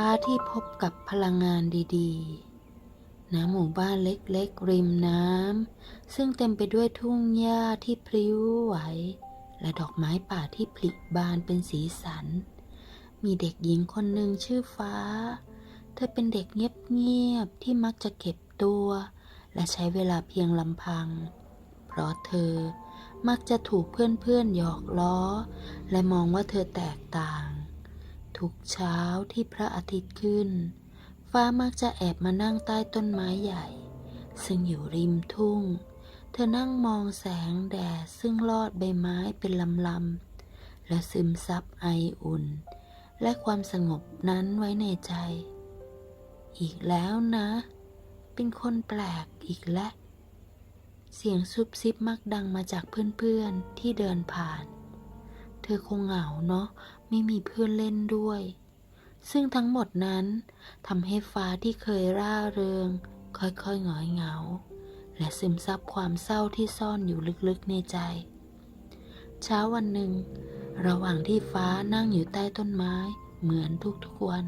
ฟ้าที่พบกับพลังงานดีๆณหมู่บ้านเล็กๆ ริมน้ำ ซึ่งเต็มไปด้วยทุ่งหญ้าที่พลิ้วไหว และดอกไม้ป่าที่ผลิบานเป็นสีสัน มีเด็กหญิงคนหนึ่งชื่อฟ้า เธอเป็นเด็กเงียบๆ ที่มักจะเก็บตัว และใช้เวลาเพียงลำพัง เพราะเธอมักจะถูกเพื่อนๆหยอกล้อ และมองว่าเธอแตกต่าง ทุกเช้าที่พระอาทิตย์ขึ้น ฟ้ามักจะแอบมานั่งใต้ต้นไม้ใหญ่ ซึ่งอยู่ริมทุ่ง เธอนั่งมองแสงแดดซึ่งลอดใบไม้เป็นลำๆและซึมซับไออุ่น และความสงบนั้นไว้ในใจ อีกแล้วนะ เป็นคนแปลกอีกแล้วเสียงซุบซิบมักดังมาจากเพื่อนๆที่เดินผ่าน เธอคงเหงาเนาะ ไม่มีเพื่อนเล่นด้วย ซึ่งทั้งหมดนั้นทำให้ฟ้าที่เคยร่าเริง ค่อยๆหงอยเหงา และซึมซับความเศร้าที่ซ่อนอยู่ลึกๆในใจ เช้าวันหนึ่ง ระหว่างที่ฟ้านั่งอยู่ใต้ต้นไม้เหมือนทุกๆวัน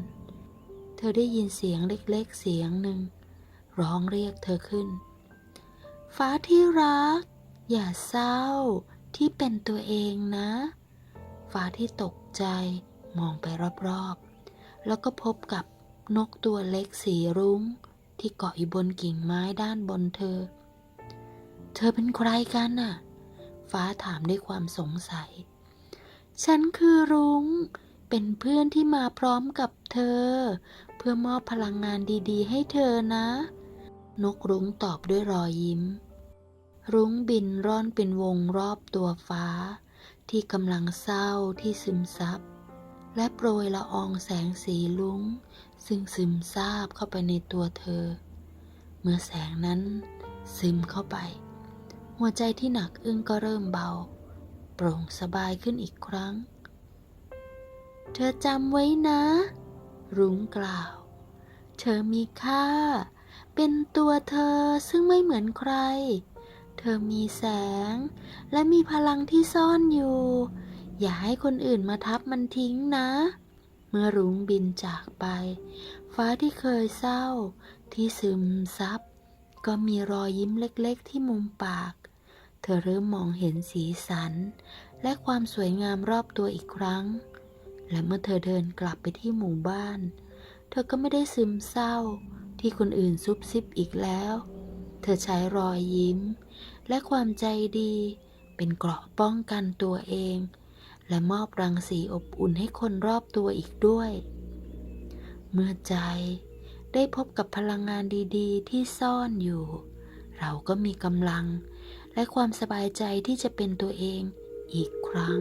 เธอได้ยินเสียงเล็กๆเสียงหนึ่ง ร้องเรียกเธอขึ้น ฟ้าที่รัก อย่าเศร้าที่เป็นตัวเองนะ ฟ้าที่ตกใจมองไปรอบๆ แล้วก็พบกับนกตัวเล็กสีรุ้ง ที่เกาะอยู่บนกิ่งไม้ด้านบนเธอ เธอเป็นใครกันน่ะ ฟ้าถามด้วยความสงสัย ฉันคือรุง้ง เป็นเพื่อนที่มาพร้อมกับเธอ เพื่อมอบพลังงานดีๆ ให้เธอนะ นกรุ้งตอบด้วยรอยยิ้ม รุ้งบินร่อนเป็นวงรอบตัวฟ้า ที่กำลังเศร้าที่ซึมซับ และโปรยละอองแสงสีลุ้ง ซึ่งซึมซาบเข้าไปในตัวเธอ เมื่อแสงนั้นซึมเข้าไป หัวใจที่หนักอึ้งก็เริ่มเบา โปร่งสบายขึ้นอีกครั้ง เธอจำไว้นะ รุ้งกล่าว เธอมีค่า เป็นตัวเธอซึ่งไม่เหมือนใคร เธอมีแสง และมีพลังที่ซ่อนอยู่ อย่าให้คนอื่นมาทับมันทิ้งนะ เมื่อรุ้งบินจากไป ฟ้าที่เคยเศร้า ที่ซึมซับ ก็มีรอยยิ้มเล็กๆ ที่มุมปาก เธอเริ่มมองเห็นสีสัน และความสวยงามรอบตัวอีกครั้ง และเมื่อเธอเดินกลับไปที่หมู่บ้าน เธอก็ไม่ได้ซึมเศร้าที่คนอื่นซุบซิบอีกแล้ว เธอใช้รอยยิ้ม และความใจดี เป็นเกราะป้องกันตัวเอง และมอบรังสีอบอุ่นให้คนรอบตัวอีกด้วย เมื่อใจได้พบกับพลังงานดีๆ ที่ซ่อนอยู่ เราก็มีกำลัง และความสบายใจที่จะเป็นตัวเองอีกครั้ง